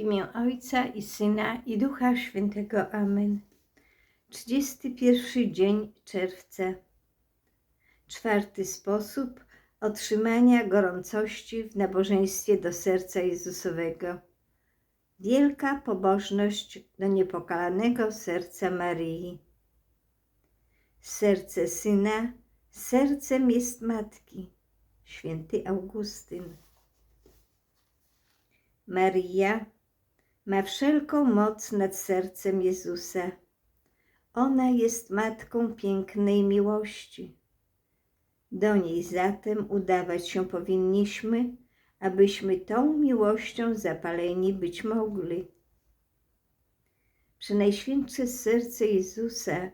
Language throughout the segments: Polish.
imię Ojca i Syna i Ducha Świętego. Amen. 31 dzień czerwca. Czwarty sposób otrzymania gorącości w nabożeństwie do serca Jezusowego. Wielka pobożność do niepokalanego serca Maryi. Serce Syna sercem jest Matki. Święty Augustyn. Maria ma wszelką moc nad sercem Jezusa. Ona jest matką pięknej miłości. Do niej zatem udawać się powinniśmy, abyśmy tą miłością zapaleni być mogli. Przenajświętsze serce Jezusa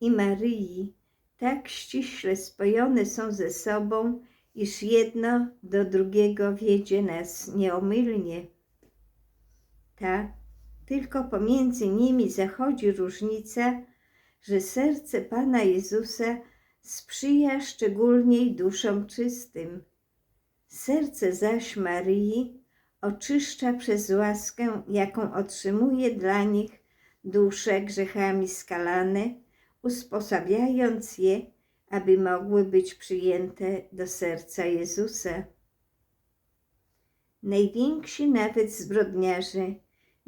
i Maryi tak ściśle spojone są ze sobą, iż jedno do drugiego wiedzie nas nieomylnie. Ta tylko pomiędzy nimi zachodzi różnica, że serce Pana Jezusa sprzyja szczególniej duszom czystym. Serce zaś Maryi oczyszcza przez łaskę, jaką otrzymuje dla nich dusze grzechami skalane, usposabiając je, aby mogły być przyjęte do serca Jezusa. Najwięksi nawet zbrodniarze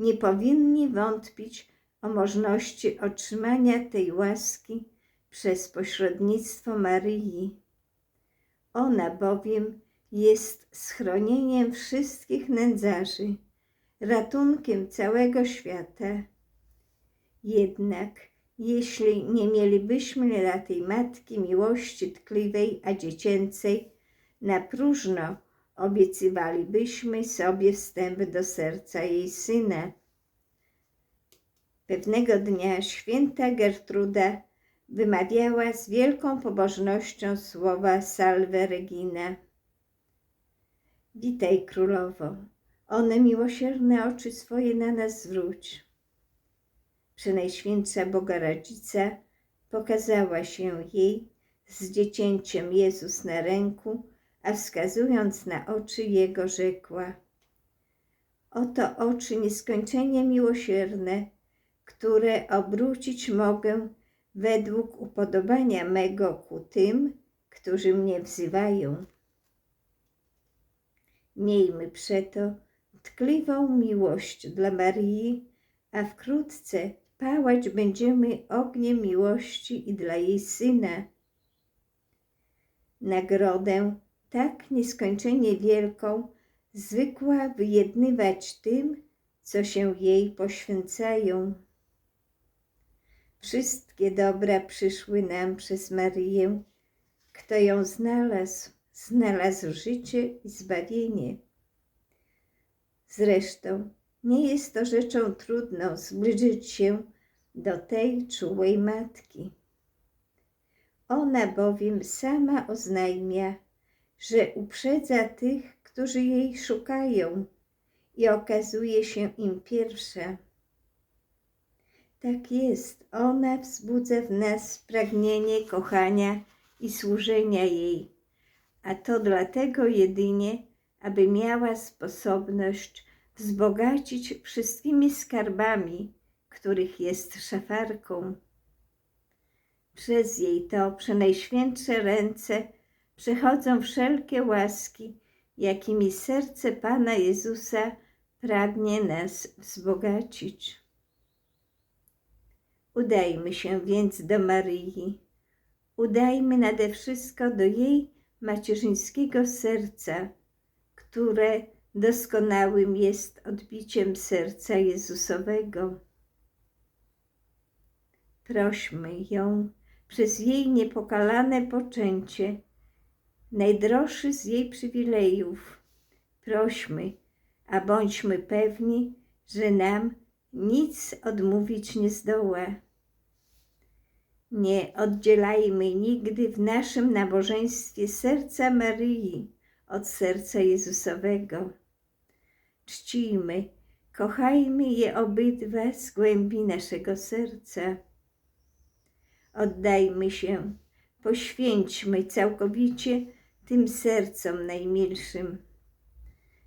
nie powinni wątpić o możliwości otrzymania tej łaski przez pośrednictwo Maryi. Ona bowiem jest schronieniem wszystkich nędzarzy, ratunkiem całego świata. Jednak jeśli nie mielibyśmy dla tej matki miłości tkliwej, a dziecięcej, na próżno obiecywalibyśmy sobie wstęp do serca jej syna. Pewnego dnia święta Gertruda wymawiała z wielką pobożnością słowa Salve Regina. Witaj, królowo, one miłosierne oczy swoje na nas zwróć. Przenajświętsza Boga Rodzica pokazała się jej z dziecięciem Jezus na ręku, a wskazując na oczy Jego rzekła Oto oczy nieskończenie miłosierne, które obrócić mogę według upodobania mego ku tym, którzy mnie wzywają. Miejmy przeto tkliwą miłość dla Marii, a wkrótce pałać będziemy ogniem miłości i dla jej Syna. Nagrodę tak nieskończenie wielką zwykła wyjednywać tym, co się jej poświęcają. Wszystkie dobra przyszły nam przez Maryję. Kto ją znalazł, znalazł życie i zbawienie. Zresztą nie jest to rzeczą trudną zbliżyć się do tej czułej matki. Ona bowiem sama oznajmia, że uprzedza tych, którzy jej szukają i okazuje się im pierwsza. Tak jest, ona wzbudza w nas pragnienie kochania i służenia jej, a to dlatego jedynie, aby miała sposobność wzbogacić wszystkimi skarbami, których jest szafarką. Przez jej to przenajświętsze ręce przechodzą wszelkie łaski, jakimi serce Pana Jezusa pragnie nas wzbogacić. Udajmy się więc do Maryi. Udajmy nade wszystko do jej macierzyńskiego serca, które doskonałym jest odbiciem serca Jezusowego. Prośmy ją przez jej niepokalane poczęcie, najdroższy z jej przywilejów. Prośmy, a bądźmy pewni, że nam nic odmówić nie zdoła. Nie oddzielajmy nigdy w naszym nabożeństwie serca Maryi od serca Jezusowego. Czcijmy, kochajmy je obydwa z głębi naszego serca. Oddajmy się, poświęćmy całkowicie tym sercom najmilszym.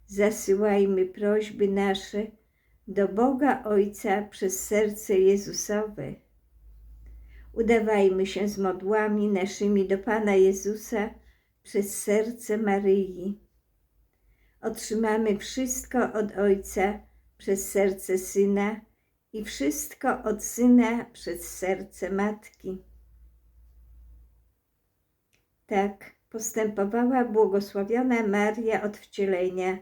Zasyłajmy prośby nasze do Boga Ojca przez serce Jezusowe. Udawajmy się z modłami naszymi do Pana Jezusa przez serce Maryi. Otrzymamy wszystko od Ojca przez serce Syna i wszystko od Syna przez serce Matki. Tak postępowała błogosławiona Maria od wcielenia.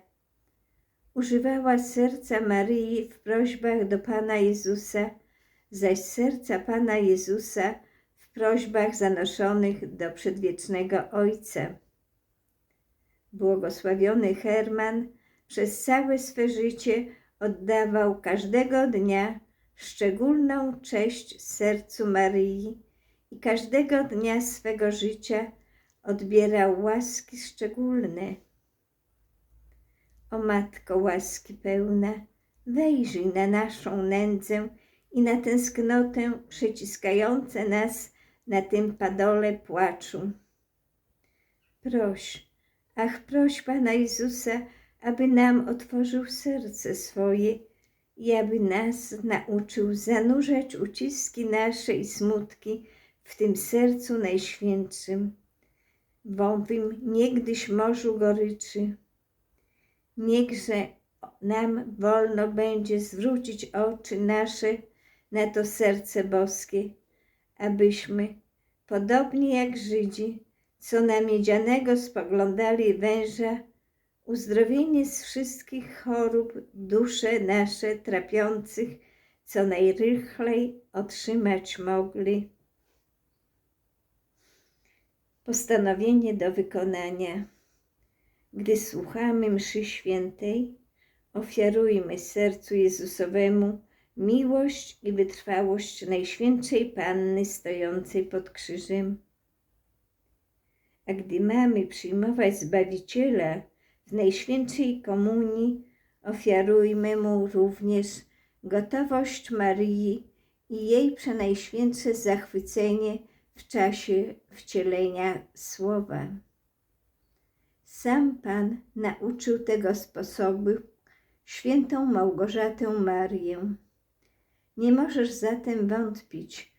Używała serca Maryi w prośbach do Pana Jezusa, zaś serca Pana Jezusa w prośbach zanoszonych do przedwiecznego Ojca. Błogosławiony Herman przez całe swe życie oddawał każdego dnia szczególną cześć sercu Maryi i każdego dnia swego życia odbierał łaski szczególne. O Matko łaski pełna, wejrzyj na naszą nędzę i na tęsknotę przyciskające nas na tym padole płaczu. Proś, ach proś Pana Jezusa, aby nam otworzył serce swoje i aby nas nauczył zanurzać uciski nasze i smutki w tym sercu najświętszym, w niegdyś morzu goryczy. Niechże nam wolno będzie zwrócić oczy nasze na to serce boskie, abyśmy, podobnie jak Żydzi, co na miedzianego spoglądali węża, uzdrowienie z wszystkich chorób dusze nasze trapiących, co najrychlej otrzymać mogli. Postanowienie do wykonania. Gdy słuchamy mszy świętej, ofiarujmy sercu Jezusowemu miłość i wytrwałość Najświętszej Panny stojącej pod krzyżem. A gdy mamy przyjmować Zbawiciela w Najświętszej Komunii, ofiarujmy Mu również gotowość Maryi i jej przenajświętsze zachwycenie w czasie wcielenia Słowa. Sam Pan nauczył tego sposobu świętą Małgorzatę Marię. Nie możesz zatem wątpić,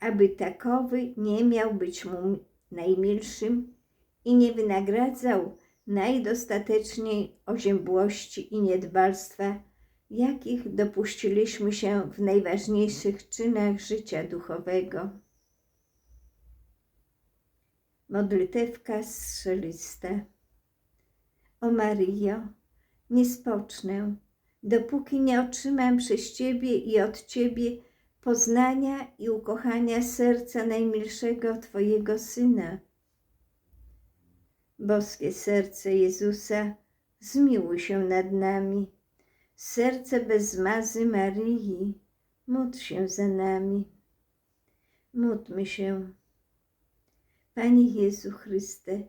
aby takowy nie miał być mu najmilszym i nie wynagradzał najdostateczniej oziębłości i niedbalstwa, jakich dopuściliśmy się w najważniejszych czynach życia duchowego. Modlitewka strzelista. O Maryjo, nie spocznę, dopóki nie otrzymam przez Ciebie i od Ciebie poznania i ukochania serca najmilszego Twojego Syna. Boskie serce Jezusa, zmiłuj się nad nami. Serce bez zmazy Maryi, módl się za nami. Módlmy się. Panie Jezu Chryste,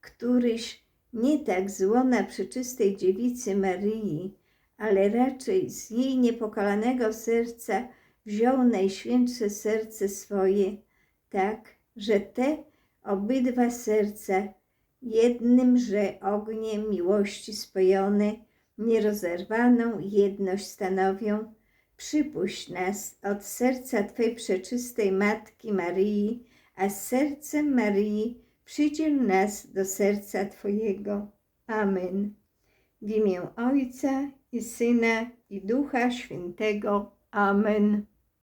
któryś nie tak z łona przeczystej dziewicy Maryi, ale raczej z jej niepokalanego serca wziął najświętsze serce swoje, tak, że te obydwa serca jednymże ogniem miłości spojone, nierozerwaną jedność stanowią, przypuść nas od serca Twej przeczystej Matki Maryi, a z sercem Maryi przydziel nas do serca Twojego. Amen. W imię Ojca i Syna i Ducha Świętego. Amen.